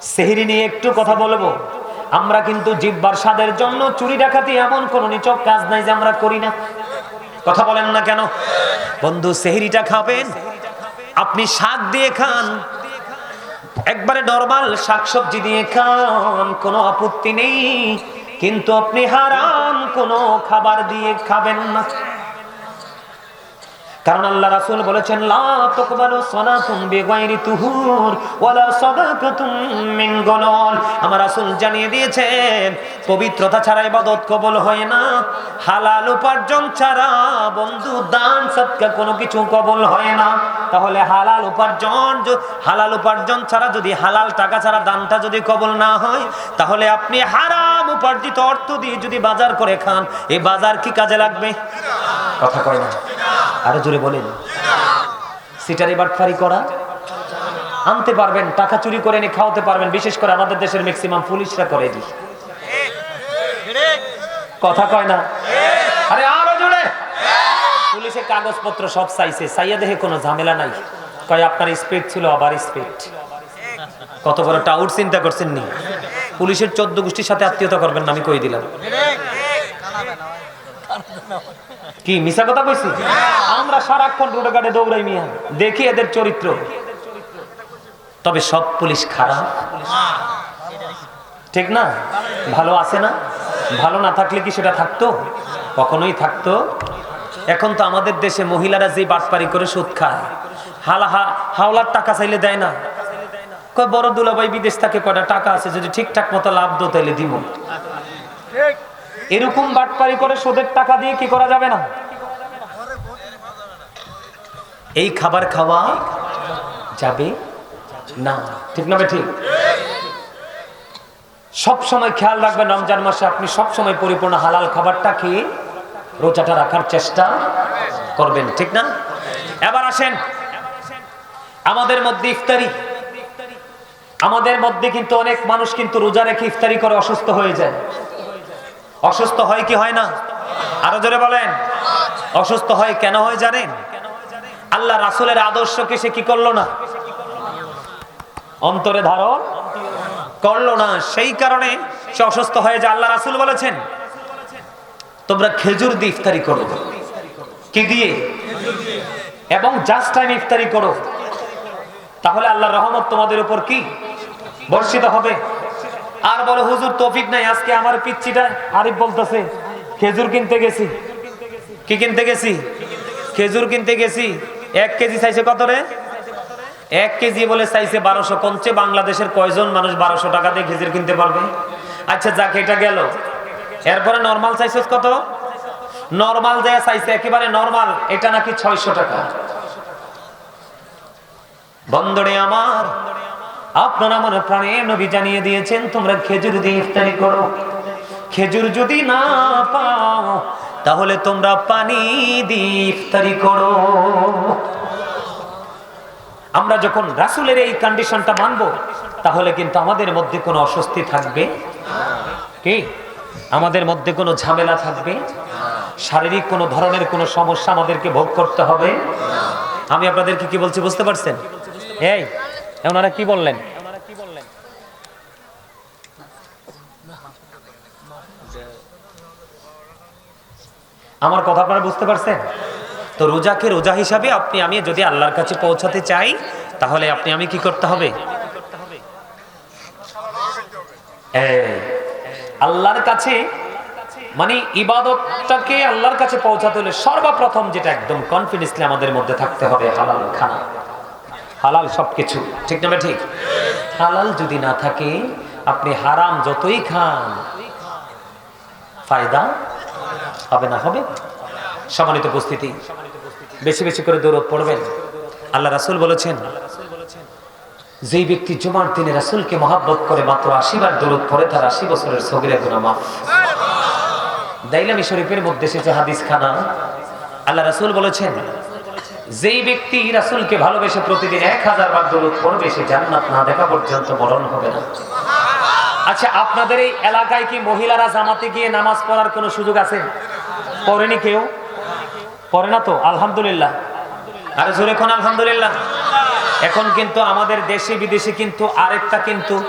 সেহরি নিয়ে একটু কথা বলব। আমরা কিন্তু জিব্বার স্বাদের জন্য চুরি ডাকাতি এমন কোন নিচক কাজ নাই যে আমরা করি না। কথা বলেন না কেন? বন্ধু, সেহরিটা খাবেন? আপনি শাক দিয়ে খান? একবারে নরমাল শাকসবজি দিয়ে খান, কোনো আপত্তি নেই। কিন্তু আপনি হারাম কোনো খাবার দিয়ে খাবেন না। কারণ আল্লাহ রাসূল বলেছেন, লা তাকবালু সালাতুন বিগাইরি তুহুর ওয়ালা সাদাকাতুন মিন আমার রাসূল জানিয়ে দিয়েছেন, পবিত্রতা ছাড়া ইবাদত কবুল হয় না, হালাল উপার্জন ছাড়া বন্ধু দান সদকা কোনো কিছু কবুল হয় না। তাহলে হালাল উপার্জন হালাল উপার্জন ছাড়া যদি হালাল টাকা ছাড়া দানটা যদি কবুল না হয়, তাহলে আপনি হারাম উপার্জিত অর্থ দিয়ে যদি বাজার করে খান এই বাজার কি কাজে লাগবে? কথা কয় না। আরও জোরে বলেন। সিটারি বাটফারি করা। আনতে পারবেন, টাকা চুরি করে এনে খাওয়াতে পারবেন, বিশেষ করে আমাদের দেশের ম্যাক্সিমাম পুলিশরা করে দি কথা কয় না? আরে আরও জোরে। পুলিশের কাগজপত্র সব চাইছে, চাইয়া দেখে কোনো ঝামেলা নাই। কয়, আপনার স্পিড ছিল, আবার স্পিড কত বড় টাউট চিন্তা করছেন নি? পুলিশের চোদ্দ গোষ্ঠীর সাথে আত্মীয়তা করবেন না, আমি কই দিলাম। কি মিশা কথা কইছি? আমরা সারাক্ষণ রোডে ঘাটে দৌড়াই মিয়া। দেখি এদের চরিত্র। তবে সব পুলিশ খারাপ। ঠিক না? ভালো আছে না? ভালো না থাকলে কি সেটা থাকতো? কখনোই থাকতো। এখন তো আমাদের দেশে মহিলারা যে বাটপারি করে সুদ খায়। হালা হাওলার টাকা চাইলে দেয় না। কয় বড় দুলাভাই বিদেশ থাকে, কয়টা টাকা আছে, যদি ঠিকঠাক মতো লাভ দো তাইলে দিব। এরকম বাটপারি করে সুদের টাকা দিয়ে কি করা যাবে না? এই খাবার খাওয়া যাবে না। ঠিক না ঠিক? সব সময় খেয়াল রাখবেন, রমজান মাসে আপনি সব সময় পরিপূর্ণ হালাল খাবারটা খেয়ে রোজাটা রাখার চেষ্টা করবেন, ঠিক না? এবার আসেন। আমাদের মধ্যে ইফতারি। আমাদের মধ্যে কিন্তু অনেক মানুষ কিন্তু রোজা রেখে ইফতারি করে অসুস্থ হয়ে যায়। অসুস্থ হয় কি হয় না? আরও জোরে বলেন। অসুস্থ হয় কেন হয় জানেন? আল্লাহ রাসুলের আদর্শকে সে কি করল না? অন্তরে ধারণ করল না। সেই কারণে সে অসুস্থ হয়ে যায়। আল্লাহ রাসুল বলেছেন, তোমরা খেজুর দিয়ে ইফতারি করো। কি দিয়ে? এবং জাস্ট টাইম ইফতারি করো। তাহলে আল্লাহ রহমত তোমাদের উপর কি বর্ষিত হবে? আর বলো, হুজুর, তৌফিক নাই, আজকে আমার পিচ্ছিটা আরিফ বলতেছে, খেজুর কিনতে গেছি। কি কিনতে গেছি? খেজুর কিনতে গেছি। এক কেজি চাইছে কত রে? এক কেজি বলে চাইছে বারোশো। কমছে বাংলাদেশের কয়জন মানুষ বারোশো টাকা দিয়ে খেজুর কিনতে পারবে? আচ্ছা যাক, এটা গেল। এরপরে নর্মাল চাইছে কত? নর্মাল দেয়া চাইছে, একেবারে নর্মাল এটা নাকি ছয়শো টাকা। বন্দরে আমার আপনারা আমার প্রাণে নবী জানিয়ে দিয়েছেন, তোমরা খেজুর দিয়ে ইফতারি করো। খেজুর যদি না পাও, তাহলে তোমরা পানি দিয়ে ইফতারি করো। আমরা যখন রাসুলের এই কন্ডিশনটা মানব, তাহলে কিন্তু আমাদের মধ্যে কোনো অস্বস্তি থাকবে। কি? আমাদের মধ্যে কোনো ঝামেলা থাকবে। শারীরিক কোনো ধরনের কোনো সমস্যা আমাদেরকে ভোগ করতে হবে। আমি আপনাদেরকে কি বলছি, বুঝতে পারছেন? এই ওনারা কি বললেন? আমার কথা আপনারা বুঝতে পারছেন? তো রোজাকে রোজা হিসাবে আপনি, আমি যদি আল্লাহর কাছে পৌঁছাতে চাই, তাহলে আপনি, আমি কি করতে হবে? আল্লাহর কাছে মানে ইবাদতটাকে আল্লাহর কাছে পৌঁছাতে হলে সর্বপ্রথম যেটা একদম কনফিডেন্সলি আমাদের মধ্যে থাকতে হবে, হালাল খানা। হালাল সবকিছু। ঠিক না ঠিক। হালাল যদি না থাকে, আপনি হারাম যতই খান, ফায়দা হবে না, হবে? সম্মানিত উপস্থিতি। বেশি বেশি করে দৌড় পড়বেন। আল্লাহ রাসুল বলেছেন, যেই ব্যক্তি জুমার দিনে রাসুলকে মহাব্বত করে মাত্র আশি বার দৌড় পড়ে, তার আশি বছরের সগিরা গুনা মাফ। দাইলামি শরীফের মধ্যে এসেছে হাদিস খানা আল্লাহ রাসুল বলেছেন যেই ব্যক্তি রাসুলকে ভালোবেসে প্রতিদিন এক হাজার বার দৌড় পড়বে, সে জান্নাত না দেখা পর্যন্ত মরণ হবে না। আচ্ছা আপনাদের এই এলাকায় কি মহিলারা জামাতে গিয়ে নামাজ পড়ার কোনো সুযোগ আছে? পড়েনি কেউ? পড়ে না তো? আলহামদুলিল্লাহ। আরে জোরে কোন আলহামদুলিল্লাহ। এখন কিন্তু আমাদের দেশে বিদেশে কিন্তু আরেকটা কিন্তু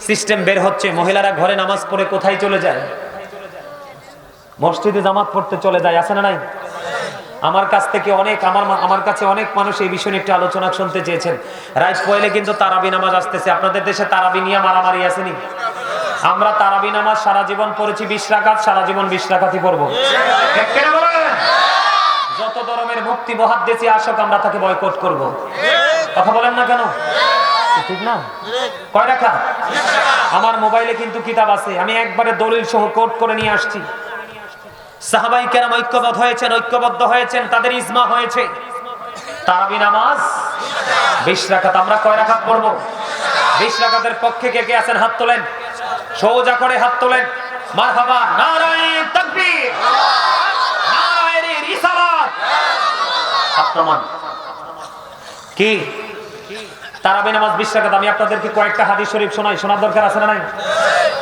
সিস্টেম বের হচ্ছে। মহিলারা ঘরে নামাজ পড়ে কোথায় চলে যায়? মসজিদে জামাত পড়তে চলে যায়, আছে না নাই? আমার কাছ থেকে অনেক আমার আমার কাছে অনেক মানুষ এই বিষয়ে নিয়ে একটু আলোচনা শুনতে চেয়েছেন। রাইট পয়লে কিন্তু তারাবি নামাজ আসতেছে। আপনাদের দেশে তারাবি নিয়ে মারামারি আসেনি? আমরা তারাবি নামাজ সারা জীবন পড়েছি বিশ রাকাত সারা জীবন বিশ রাকাতই পড়ব? যত ধরনের মুক্তি মহাদ্দেশি আসক আমরা তাকে বয়কট করব। কথা বলেন না কেন? ঠিক। না? কয় রাখা আমার মোবাইলে কিন্তু কিতাব আছে। আমি একবারে দলিল সহ কোট করে নিয়ে আসছি। সাহাবাই কেরাম ঐক্যবদ্ধ হয়েছেন ঐক্যবদ্ধ হয়েছেন, তাদের ইজমা হয়েছে। তারাবি নামাজ, বিশ রাকাত, আমরা কয় বিশ পক্ষে কে কে আছেন? হাত তোলেন। সোজা করে হাত তোলেন। কি? আমি আপনাদেরকে কয়েকটা হাদিস শরীফ শোনাই। শোনার দরকার আছে না নাই?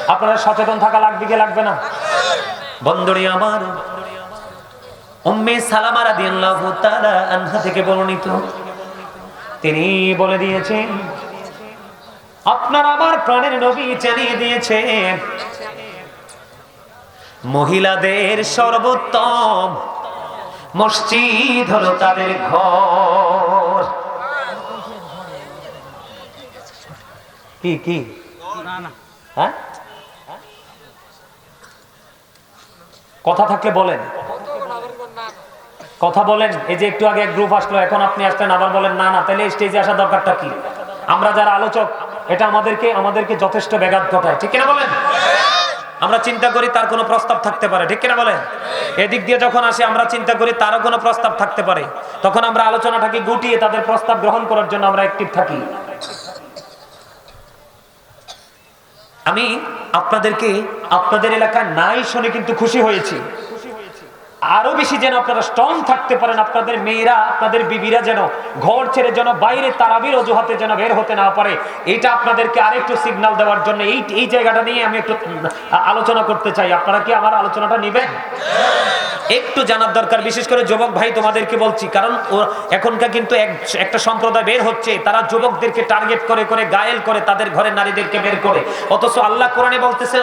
আপনারা সচেতন থাকা লাগবে কি লাগবে না? আমার উম্মে সালামা রাদিয়াল্লাহু তাআলা আনহা থেকে বর্ণিত। তিনি বলে দিয়েছেন, আপনার আমার প্রাণের নবী জানিয়ে মহিলাদের সর্বোত্তম মসজিদ হলো তাদের ঘর। কি কি? কথা থাকলে বলেন। কথা বলেন, এই যে একটু আগে গ্রুপ আসলো, এখন আপনি আসলেন, আবার বলেন, না না, তাহলে স্টেজে আসা দরকারটা কি? আমরা যারা আলোচক, এটা আমাদেরকে আমাদেরকে যথেষ্ট ব্যাঘাত ঘটায়। ঠিক কিনা বলেন? আমরা চিন্তা করি তার কোনো প্রস্তাব থাকতে পারে। ঠিক কিনা বলেন? এদিক দিয়ে যখন আসে, আমরা চিন্তা করি তারও কোনো প্রস্তাব থাকতে পারে। তখন আমরা আলোচনাটাকে গুটিয়ে তাদের প্রস্তাব গ্রহণ করার জন্য আমরা অ্যাক্টিভ থাকি। আমি আপনাদেরকে আপনাদের এলাকা নাই শুনে কিন্তু খুশি হয়েছি। আরও বেশি যেন আপনারা স্ট্রং থাকতে পারেন, আপনাদের মেয়েরা, আপনাদের বিবিরা যেন ঘর ছেড়ে যেন বাইরে তারাবির অজুহাতে যেন বের হতে না পারে, এটা আপনাদেরকে আরেকটু সিগন্যাল দেওয়ার জন্য এই এই জায়গাটা নিয়ে আমি একটু আলোচনা করতে চাই। আপনারা কি আমার আলোচনাটা নেবেন? একটু জানার দরকার, বিশেষ করে যুবক ভাই তোমাদেরকে বলছি, কারণ এখনকার কিন্তু এক- একটা সম্প্রদায় বের হচ্ছে, তারা যুবকদেরকে টার্গেট করে করে, গায়েল করে তাদের ঘরের নারীদেরকে বের করে। অথচ আল্লাহ কোরআনে বলতেছে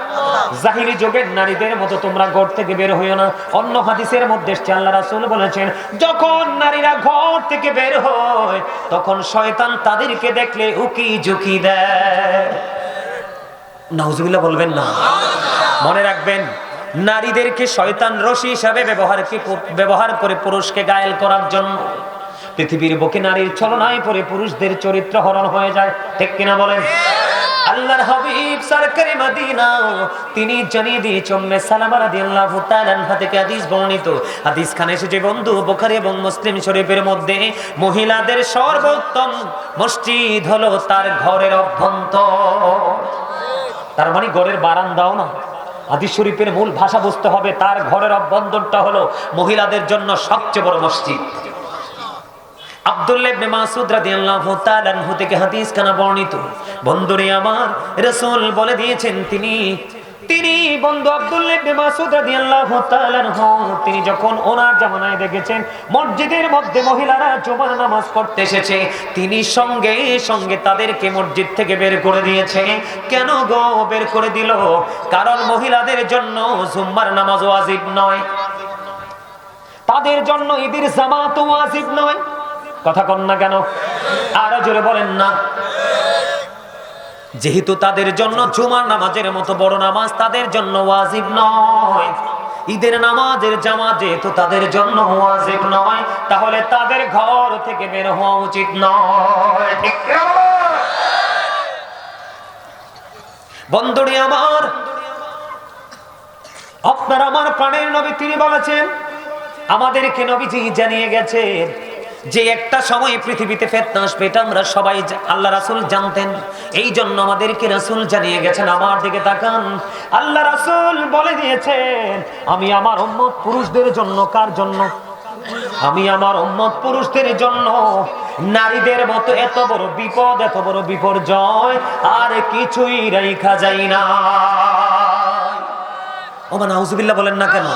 জাহিরি যুগের নারীদের মতো তোমরা ঘর থেকে বের হইও না। অন্য হাদিসের মধ্যে আল্লাহ রাসূল বলেছেন, যখন নারীরা ঘর থেকে বের হয়, তখন শয়তান তাদেরকে দেখলে উকি ঝুঁকি দেয়। নাউজুবিল্লাহ বলবেন না। মনে রাখবেন, নারীদেরকে শয়তান রশি হিসাবে ব্যবহার কি ব্যবহার করে পুরুষকে গায়েল করার জন্য। পৃথিবীর বুকে নারীর ছলনায় পরে পুরুষদের চরিত্র হরণ হয়ে যায়। ঠিক কিনা বলেন? আল্লাহর হাবিব সরকারি মদিনা। তিনি জানিয়ে দিয়েছেন উম্মে সালামা রাদিয়াল্লাহু তাআলা থেকে হাদিস বর্ণিত। হাদিস খানে এসেছে, বন্ধু, বুখারী এবং মুসলিম শরীফের মধ্যে মহিলাদের সর্বোত্তম মসজিদ হলো তার ঘরের অভ্যন্তর। তার মানে ঘরের বারান্দাও না। হাদিস শরীফের মূল ভাষা বুঝতে হবে, তার ঘরের অভ্যন্তরটা হলো মহিলাদের জন্য সবচেয়ে বড় মসজিদ। তিনি যখন ওনার জামানায় দেখেছেন, মসজিদের মধ্যে মহিলারা জুমার নামাজ পড়তে এসেছে, তিনি সঙ্গে সঙ্গে তাদেরকে মসজিদ থেকে বের করে দিয়েছে। কেন গো বের করে দিল? কারণ মহিলাদের জন্য জুম্মার নামাজ ওয়াজিব নয়। তাদের জন্য ঈদের জামাত ওয়াজিব নয়। কথা কন না কেন? আরও জোরে বলেন না। যেহেতু তাদের জন্য জুমার নামাজের মতো বড় নামাজ তাদের জন্য ওয়াজিব নয়। ঈদের নামাজের জামাত যেহেতু তাদের জন্য ওয়াজিব নয়, তাহলে তাদের ঘর থেকে বের হওয়া উচিত নয়। বন্ধুরি আমার, আপনার আমার প্রাণের নবী তিনি বলেছেন, আমাদেরকে নবীজি জানিয়ে গেছে যে একটা সময় পৃথিবীতে ফেতনা আসবে, এটা আমরা সবাই আল্লাহ রাসুল জানতেন। এই জন্য আমাদেরকে রাসূল জানিয়ে গেছেন, আমার দিকে তাকান। আল্লাহ রাসূল বলে দিয়েছেন, আমি আমার উম্মত পুরুষদের জন্য কার জন্য? আমি আমার উম্মত পুরুষদের জন্য নারীদের মতো এত বড় বিপদ, এত বড় বিপর্যয়, আর কিছুই রেখা যাই না। ও মানে বলেন না কেন?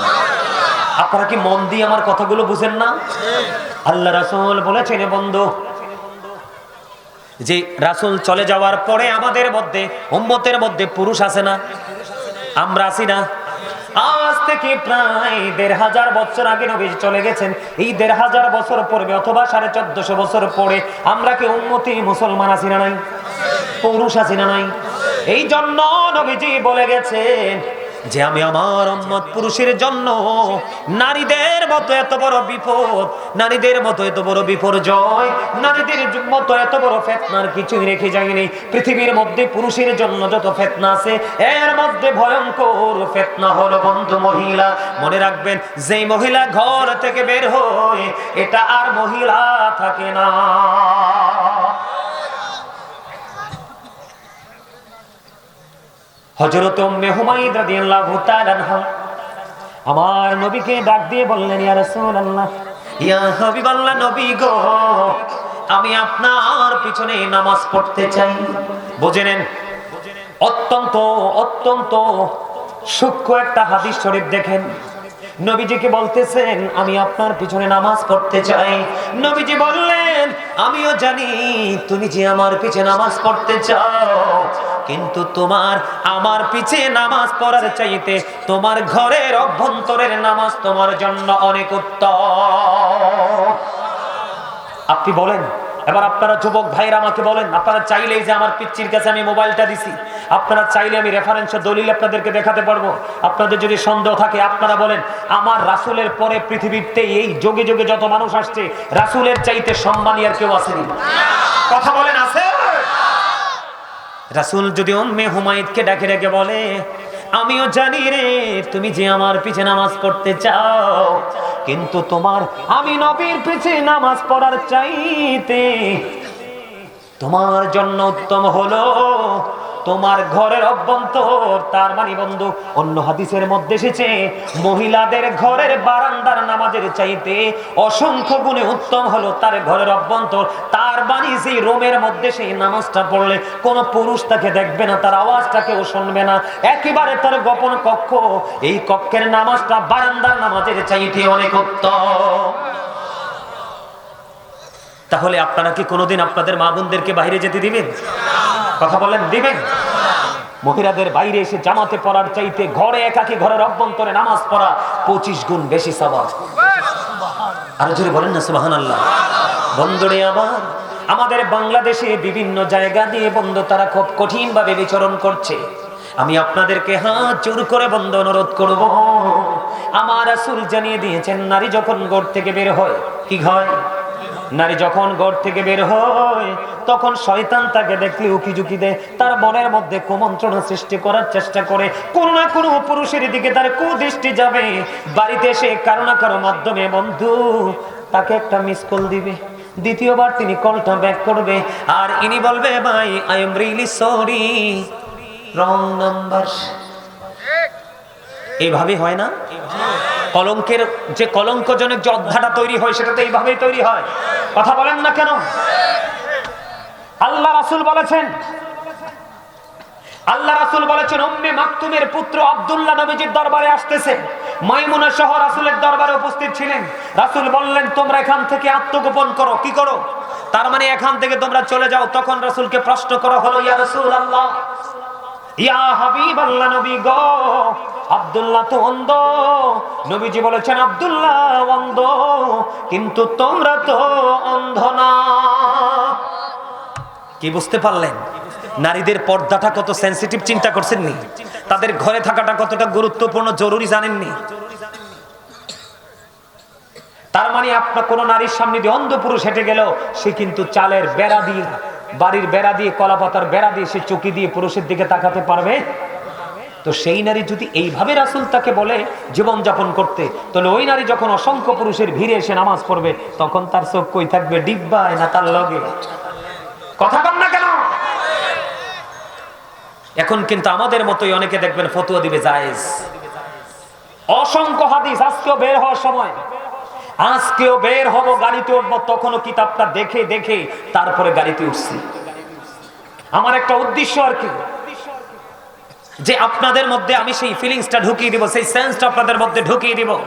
আপনারা কি মন দিয়ে আমার কথাগুলো বুঝেন না? আল্লাহ রাসূল বলেছেন বন্ধু, যে রাসূল চলে যাওয়ার পরে আমাদের মধ্যে, উম্মতের মধ্যে পুরুষ আছে না? আমরা আছি না? আজ থেকে প্রায় দেড় হাজার বছর আগে নবী চলে গেছেন। এই দেড় হাজার বছর পূর্বে অথবা সাড়ে চোদ্দশো বছর পরে আমরা কি উন্মতি মুসলমান আছি না নাই? পুরুষ আছি না নাই? এই জন্য নবীজি বলে গেছেন যে আমি আমার উম্মত পুরুষের জন্য নারীদের মতো এত বড় বিপদ, নারীদের মতো এত বড় বিপর্যয়, নারীদের মতো এত বড় ফেতনার কিছুই রেখে যায়নি। পৃথিবীর মধ্যে পুরুষের জন্য যত ফেতনা আছে, এর মধ্যে ভয়ঙ্কর ফেতনা হলো বন্ধু মহিলা। মনে রাখবেন, যেই মহিলা ঘর থেকে বের হয়, এটা আর মহিলা থাকে না। আমার নবীকে ডাক দিয়ে বললেন আমি আপনার পিছনে নামাজ পড়তে চাই। বুঝে নেন? অত্যন্ত অত্যন্ত সূক্ষ্ম একটা হাদিস শরীফ দেখেন। নবীজিকে বলতেছেন, আমি আপনার পিছনে নামাজ পড়তে চাই। নবীজি বললেন, আমিও জানি, তুমি যে আমার পিছে নামাজ পড়তে চাও কিন্তু তোমার, আমার পিছে নামাজ পড়ার চাইতে তোমার ঘরের অভ্যন্তরের নামাজ তোমার জন্য অনেক উত্তম। আপনি বলেন, এবার আপনারা যুবক ভাইরা আমাকে বলেন, আপনারা চাইলেই যে আমার পিচ্চির কাছে আমি মোবাইলটা দিছি, আপনারা চাইলে আমি রেফারেন্সের দলিল আপনাদেরকে দেখাতে পারব। আপনাদের যদি সন্দেহ থাকে, আপনারা বলেন, আমার রাসুলের পরে পৃথিবীতে এই যোগে যোগে যত মানুষ আসছে, রাসুলের চাইতে সম্মানী আর কেউ আসেনি। কথা বলেন, আছে? রাসুল যদি উম্মে হুমায়দকে ডাকে ডাকে বলে, আমিও জানি রে, তুমি যে আমার পিছে নামাজ পড়তে চাও, কিন্তু তোমার আমি নবীর পিছে নামাজ পড়ার চাইতে তোমার জন্য উত্তম হলো তোমার ঘরের অভ্যন্তর, তার মানে বন্ধু, অন্য হাদিসের মধ্যে এসেছে, মহিলাদের ঘরের বারান্দার নামাজের চাইতে অসংখ্য গুণে উত্তম হলো তার ঘরের অভ্যন্তর। তার বাণী সেই রোমের মধ্যে সেই নামাজটা পড়লে কোনো পুরুষ তাকে দেখবে না, তার আওয়াজটা কেউ শুনবে না। একেবারে তার গোপন কক্ষ, এই কক্ষের নামাজটা বারান্দার নামাজের চাইতে অনেক উত্তম। তাহলে আপনারা কি কোনোদিন আপনাদের মা বোনদেরকে বাইরে যেতে দিবেন? কথা বলেন, দিবেন? মহিলাদের বাইরে এসে জামাতে পড়ার চাইতে ঘরে একাকি ঘরের অভ্যন্তরে নামাজ পড়া পঁচিশ গুণ বেশি সবাব আরও জোরে বলেন না সুবাহান আল্লাহ বন্ধুরে আবার আমাদের বাংলাদেশে বিভিন্ন জায়গা দিয়ে বন্ধ তারা খুব কঠিন ভাবে বিচরণ করছে। আমি আপনাদেরকে হাত জোর করে বন্ধ অনুরোধ করব। আমার আসুল জানিয়ে দিয়েছেন, নারী যখন গোড় থেকে বের হয়, কি হয়? নারী যখন গড় থেকে বের হয়, তখন শয়তান তাকে দেখলে উকি ঝুঁকি দেয়। তার মনের মধ্যে কুমন্ত্রণা সৃষ্টি করার চেষ্টা করে। কোনো না কোনো পুরুষের দিকে তার কুদৃষ্টি যাবে। বাড়িতে এসে কারও না কারও মাধ্যমে বন্ধু তাকে একটা মিস কল দিবে। দ্বিতীয়বার তিনি কলটা ব্যাক করবে। আর ইনি বলবে, ভাই I am really sorry wrong number এইভাবে হয় না? কলঙ্কের যে কলঙ্কজনক যে অধ্যাটা তৈরি হয় সেটা তো এইভাবেই তৈরি হয়। কথা বলেন না কেন? আল্লাহ রাসুল বলেছেন, আল্লাহ রাসুল বলেছেন, উম্মে মাকতুমের পুত্র আব্দুল্লাহ নবীজির দরবারে আসতেছে। মাইমুনা সহ রাসুলের দরবারে উপস্থিত ছিলেন। রাসুল বললেন, তোমরা এখান থেকে আত্মগোপন করো। কি করো? তার মানে এখান থেকে তোমরা চলে যাও। তখন রাসুলকে প্রশ্ন করা হলো, ইয়া রাসূল আল্লাহ ইয়া হাবিব আল্লাহ নবী গো আব্দুল্লাহ তো অন্ধ। নবীজি বলেছেন, আব্দুল্লাহ অন্ধ, কিন্তু তোমরা তো অন্ধ না। কি বুঝতে পারলেন? নারীদের পর্দাটা কত সেন্সিটিভ চিন্তা করছেননি? তাদের ঘরে থাকাটা কতটা গুরুত্বপূর্ণ, জরুরি জানেননি? তার মানে আপনার কোন নারীর সামনে দিয়ে অন্ধ পুরুষ হেঁটে গেল, সে কিন্তু চালের বেড়া দিয়ে, বাড়ির বেড়া দিয়ে কলা পাতার বেড়া দিয়ে সে চকি দিয়ে পুরুষের দিকে তাকাতে পারবে? তো সেই নারী যদি এইভাবে রাসুল তাকে বলে জীবন যাপন করতে, তাহলে ওই নারী যখন অসংখ্য পুরুষের ভিড়ে এসে নামাজ পড়বে, তখন তার চোখ কই থাকবে? ডিব্বায় না তার লগে? কথা কন না কেন? এখন কিন্তু আমাদের মতোই অনেকে দেখবেন ফতুয়া দিবে জায়েজ। অসংখ্য হাদিস আজকেও বের হওয়ার সময়। আজকেও বের হব, গাড়িতে উঠবো, তখনও কিতাবটা দেখে দেখে তারপরে গাড়িতে উঠছি। আমার একটা উদ্দেশ্য আর কি? যে আপনাদের মধ্যে আমি সেই ফিলিংসটা ঢুকিয়ে দিব, সেই সেন্সটা আপনাদের মধ্যে ঢুকিয়ে দিব।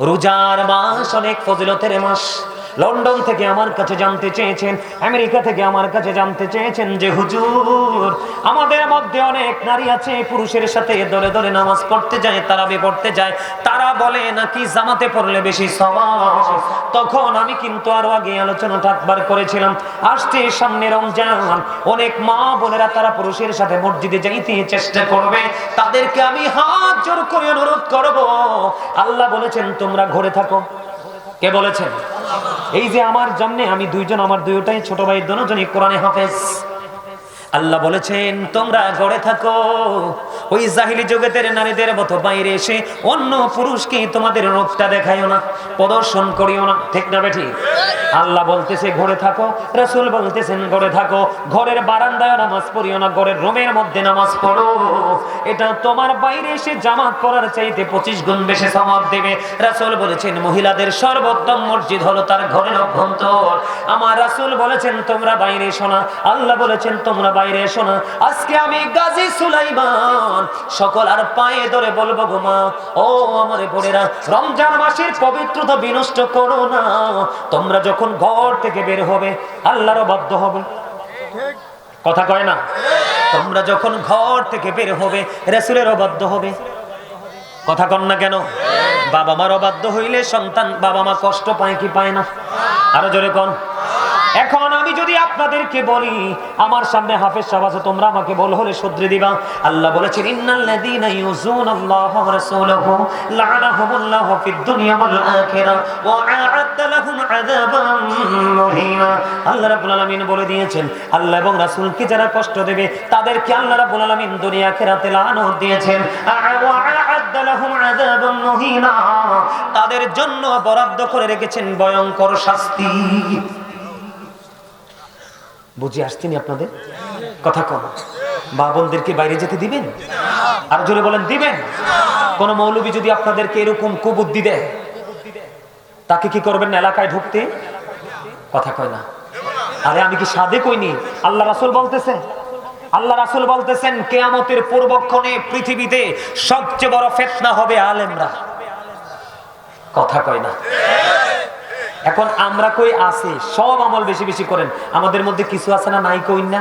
রোজার মাস অনেক ফজিলতের মাস। লন্ডন থেকে আমার কাছে জানতে চেয়েছেন, আমেরিকা থেকে আমার কাছে জানতে চেয়েছেন যে হুজুর, আমাদের মধ্যে অনেক নারী আছে, পুরুষের সাথে দলে দলে নামাজ পড়তে যায়, তারাবি পড়তে যায়, তারা বলে নাকি জামাতে পড়লে বেশি সওয়াব। তখন আমি কিন্তু আরও আগে আলোচনাটা একবার করেছিলাম, আসছে সামনে রমজান, অনেক মা বোনেরা তারা পুরুষের সাথে মসজিদে যাইতে চেষ্টা করবে, তাদেরকে আমি হাত জোর করে অনুরোধ করব। আল্লাহ বলেছেন, তোমরা ঘরে থাকো। কে বলেছেন? এই যে আমার জন্যে আমি দুইজন আমার দুইটাই ছোট ভাই দুজনই কোরআনে হাফেজ। আল্লাহ বলেছেন, তোমরা গড়ে থাকো। ওই জাহিলি জগতের নারীদের মতো বাইরে এসে অন্য পুরুষকে তোমাদের রূপটা দেখাইও না, প্রদর্শন করিও না। ঠিক না বেঠি? আল্লাহ বলতেছে, ঘরে থাকো। রসুল বলতেছেন, ঘরে থাকো। ঘরের বারান্দায় নামাজ পড়িও না, ঘরের রুমের মধ্যে নামাজ পড়ো। এটা তোমার বাইরে এসে জামাত পড়ার চাইতে পঁচিশ গুণ বেশি সমাপ দেবে। রাসুল বলেছেন, মহিলাদের সর্বোত্তম মসজিদ হলো তার ঘরের অভ্যন্তর। আমার রাসুল বলেছেন, তোমরা বাইরে এসো না। আল্লাহ বলেছেন, তোমরা বাইরে এসো না। আজকে আমি গাজী সুলাইমান, সকল আর পায়ে ধরে বলব গো মা, ও আমার বোনেরা, রমজান মাসের পবিত্রতা বিনষ্ট করো না। তোমরা যখন ঘর থেকে বের হবে আল্লাহরও বাধ্য হবে। কথা কয় না? তোমরা যখন ঘর থেকে বের হবে, রেসুলের অবাধ্য হবে। কথা কন না কেন? বাবা মার অবাধ্য হইলে সন্তান বাবা মা কষ্ট পায় কি পায় না? আরও জোরে কন। এখন আমি যদি আপনাদেরকে বলি, আমার সামনে হাফেজ সাহেব আছে, তোমরা আমাকে বল, হলে শুধরে দিবা। আল্লাহ বলেছেন, ইন্নাল্লাযীনা ইউযুনাল্লাহ ওয়া রাসূলাহু, লা'নাহুমুল্লাহু ফিদ দুনিয়া ওয়াল আখিরা, ওয়া আ'আদ্দা লাহুম আযাবান মুহিনা। আল্লাহ রাব্বুল আলামিন বলে দিয়েছেন, আল্লাহ এবং রাসূলকে যারা কষ্ট দেবে, তাদেরকে আল্লাহ রাব্বুল আলামিন দুনিয়া আখিরাতে লানত দিয়েছেন। ওয়া আ'আদ্দা লাহুম আযাবান মুহিনা। তাদের জন্য বরাদ্দ করে রেখেছেন ভয়ঙ্কর শাস্তি। বুঝে আসছেনি আপনাদের? কথা কম। মা বোনদেরকে বাইরে যেতে দিবেন? আর জোরে বলেন, দিবেন? কোন মৌলবী যদি আপনাদেরকে এরকম কুবুদ্ধি দেয়, তাকে কি করবেন এলাকায় ঢুকতে? কথা কয় না। আরে আমি কি সাদে কইনি? আল্লাহ রাসুল বলতেছে। আল্লাহ রাসুল বলতেছেন, কেয়ামতের পূর্বক্ষণে পৃথিবীতে সবচেয়ে বড় ফেতনা হবে আলেমরা। কথা কয় না। এখন আমরা কই আছে? সব আমল বেশি বেশি করেন। আমাদের মধ্যে কিছু আছে না নাই কই না?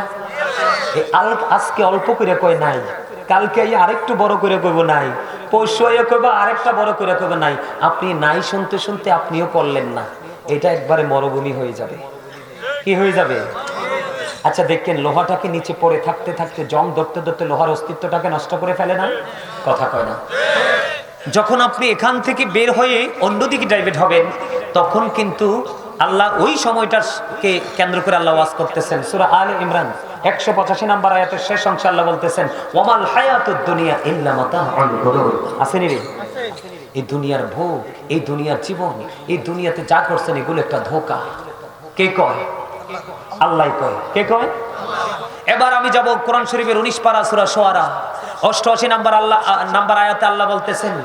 আজকে অল্প করে কই নাই। কালকে আরেকটু বড় করে কইব নাই। পরশু কইব, আরেকটা বড় করে কইব নাই। আপনি নাই শুনতে শুনতে আপনিও করলেন না। এটা একবারে মরুভূমি হয়ে যাবে। কি হয়ে যাবে? আচ্ছা দেখেন, লোহাটাকে নিচে পড়ে থাকতে থাকতে, জং ধরতে ধরতে লোহার অস্তিত্বটাকে নষ্ট করে ফেলে না? কথা কয় না। যখন আপনি এখান থেকে বের হয়ে অন্যদিকে ডাইভেট হবেন তখন কিন্তু আল্লাহ ওই সময়টাকে কেন্দ্র করে আল্লাহ ওয়াজ করতেছেন। সুরা আল ইমরান, একশো পঁচাশি নাম্বার আয়াতের শেষ অংশে আল্লাহ বলতেছেন, ওমাল হায়াতুদ দুনিয়া ইল্লা মাতাউল আসেনি রে? এই দুনিয়ার ভোগ, এই দুনিয়ার জীবন, এই দুনিয়াতে যা করছেন এগুলো একটা ধোকা। কে কয়? আল্লাহ কয়। কে কয়? এবার আমি যাব কোরআন শরীফের উনিশ পারা সুরা সোয়ারা। অষ্টআশি নাম্বার আল্লাহ নাম্বার আয়াতে আল্লাহ বলতেছেন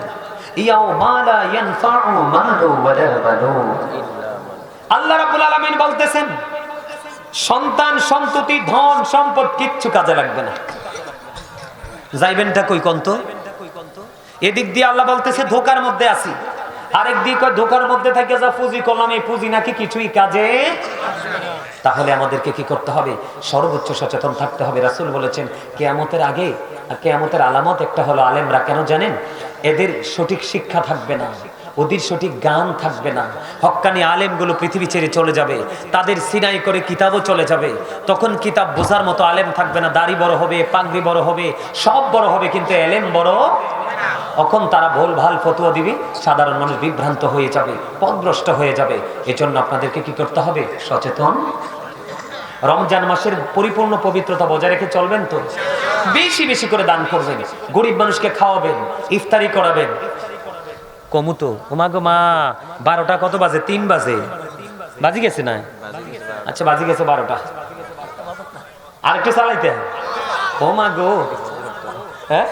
আল্লাহ রাবুল আলমিন বলতেছেন, সন্তান সন্ততি, ধন সম্পদ কিচ্ছু কাজে লাগবে না। যাইবেনটা কই কন্ত? এদিক দিয়ে আল্লাহ বলতেছে, ধোকার মধ্যে আছি। আরেক দিক ধোকার মধ্যে থেকে যা পুঁজি করলাম, এই পুঁজি নাকি কিছুই কাজে তাহলে আমাদেরকে কি করতে হবে? সর্বোচ্চ সচেতন থাকতে হবে। রাসুল বলেছেন, কেয়ামতের আগে কেয়ামতের আলামত একটা হলো, আলেমরা কেন জানেন? এদের সঠিক শিক্ষা থাকবে না, ওদের সঠিক গান থাকবে না। হক্কানি আলেমগুলো পৃথিবী ছেড়ে চলে যাবে, তাদের সিনাই করে কিতাবও চলে যাবে। তখন কিতাব বোঝার মতো আলেম থাকবে না, দাড়ি বড় হবে, পাগড়ি বড় হবে, সব বড় হবে, কিন্তু এলেম বড় তখন তারা ভুল ভালো ফতুয়া দিবে, সাধারণ মানুষ বিভ্রান্ত হয়ে যাবে, পদভ্রষ্ট হয়ে যাবে। এজন্য আপনাদেরকে কি করতে হবে? সচেতন। রমজান মাসের পরিপূর্ণ পবিত্রতা বজায় রেখে চলবেন তো? বেশি বেশি করে দান করবেন। গরিব মানুষকে খাওয়াবেন, ইফতারি করাবেন। কমু তো ওমা গো মা, বারোটা কত বাজে? তিন বাজে। বাজি গেছে না? আচ্ছা বাজি গেছে বারোটা। আরেকটু চালাইতে। ও মা গো হ্যাঁ?